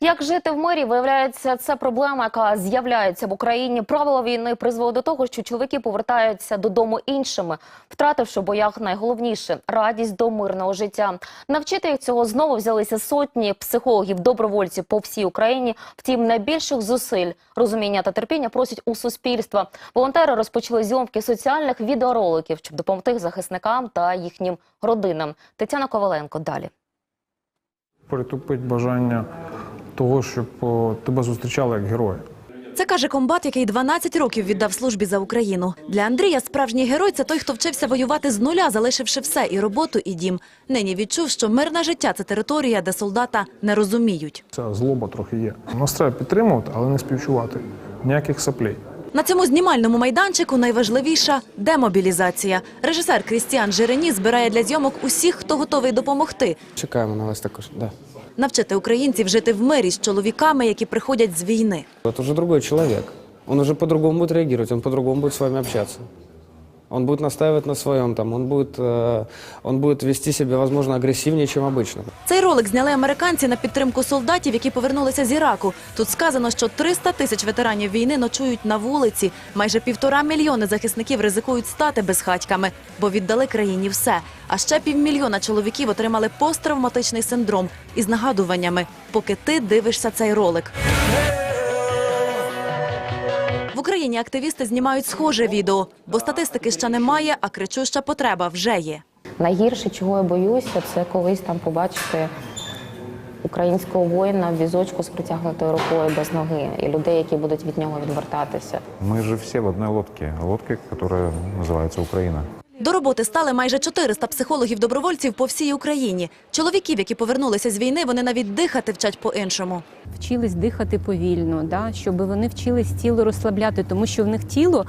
Як жити в мирі, виявляється, це проблема, яка з'являється в Україні. Правила війни призвели до того, що чоловіки повертаються додому іншими, втративши в боях найголовніше радість до мирного життя. Навчити їх цього знову взялися сотні психологів, добровольців по всій Україні. Втім, найбільших зусиль, розуміння та терпіння просять у суспільства. Волонтери розпочали зйомки соціальних відеороликів, щоб допомогти захисникам та їхнім родинам. Тетяна Коваленко далі. Притупить бажання того, щоб тебе зустрічали як героя. Це каже комбат, який 12 років віддав службі за Україну. Для Андрія справжній герой це той, хто вчився воювати з нуля, залишивши все і роботу, і дім. Нині відчув, що мирне життя це територія, де солдата не розуміють. Ця злоба трохи є. Нас треба підтримувати, але не співчувати. Ніяких саплей. На цьому знімальному майданчику найважливіша демобілізація. Режисер Крістіан Жирені збирає для зйомок усіх, хто готовий допомогти. Чекаємо на вас також. Да. Навчити українців жити в мирі з чоловіками, які приходять з війни. Це уже другий чоловік. Він вже по-другому буде реагувати, він по-другому буде з вами общаться. Он будет настаивать на своем, там, он, будет, э, он будет вести себя, возможно, агрессивнее, чем обычно. Цей ролик зняли американці на підтримку солдатів, які повернулися з Іраку. Тут сказано, що 300 тисяч ветеранів війни ночують на вулиці. Майже півтора мільйони захисників ризикують стати безхатьками, бо віддали країні все. А ще півмільйона чоловіків отримали посттравматичний синдром із нагадуваннями, поки ти дивишся цей ролик. Україні активісти знімають схоже відео, бо статистики ще немає, а кричуща потреба вже є. Найгірше, чого я боюся, це колись там побачити українського воїна в візочку з притягнутою рукою без ноги і людей, які будуть від нього відвертатися. Ми ж всі в одній лодке, лодка, яка називається Украина. До роботи стали майже 400 психологів-добровольців по всій Україні. Чоловіків, які повернулися з війни, вони навіть дихати вчать по-іншому. вчились дихати повільно, да? щоб вони вчились тіло розслабляти, тому що в них тіло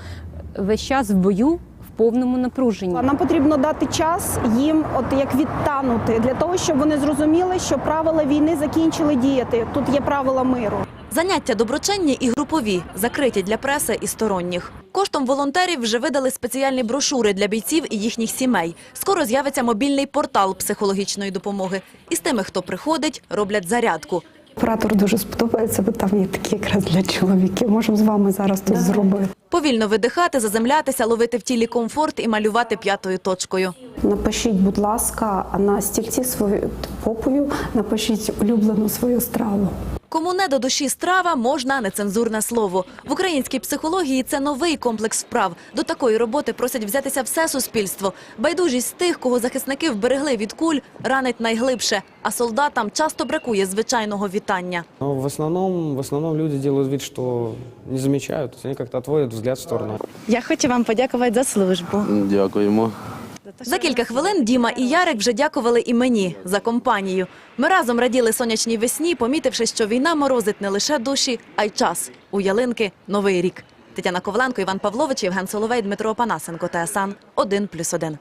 весь час в бою повному напруженні. Нам потрібно дати час їм, от як відтанути, для того, щоб вони зрозуміли, що правила війни закінчили діяти. Тут є правила миру. Заняття доброчинні і групові, закриті для преси і сторонніх. Коштом волонтерів вже видали спеціальні брошури для бійців і їхніх сімей. Скоро з'явиться мобільний портал психологічної допомоги. І з тими, хто приходить, роблять зарядку. Оператор дуже сподобається, бо там є такі якраз для чоловіків. Можемо з вами зараз тут зробити. Повільно видихати, заземлятися, ловити в тілі комфорт і малювати п'ятою точкою. Напишіть, будь ласка, на стільці свою попою, напишіть улюблену свою страву. Кому не до душі страва, можна нецензурне слово. В українській психології це новий комплекс вправ. До такої роботи просять взятися все суспільство. Байдужість тих, кого захисники вберегли від куль, ранить найглибше, а солдатам часто бракує звичайного вітання. Но в основном, в основном люди делают вид, что не замечают, то есть они как-то отводят взгляд в сторону. Я хочу вам подякувати за службу. Дякуємо. За кілька хвилин Діма і Ярик вже дякували і мені за компанію. Ми разом раділи сонячній весні, помітивши, що війна морозить не лише душі, а й час. У ялинки новий рік. Тетяна Коваленко, Іван Павлович, Євген Соловей, Дмитро Опанасенко, ТСН 1+,1.